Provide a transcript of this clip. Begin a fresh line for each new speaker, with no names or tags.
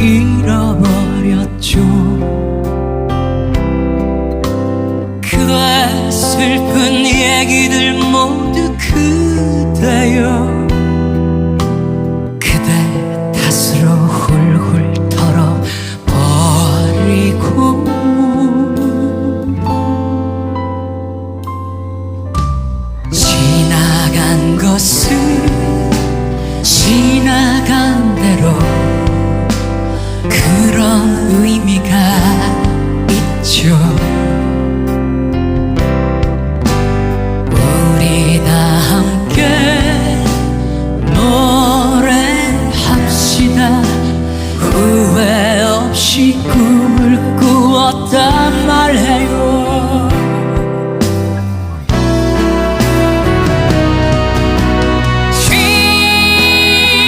잃어버렸죠. 그대 슬픈 얘기들 모두 그대여 그대 탓으로 훌훌 털어버리고. 지나간 것은 지나간 대로 그런 의미가 있죠. 우리 다 함께 노래합시다. 후회 없이 꿈을 꾸었다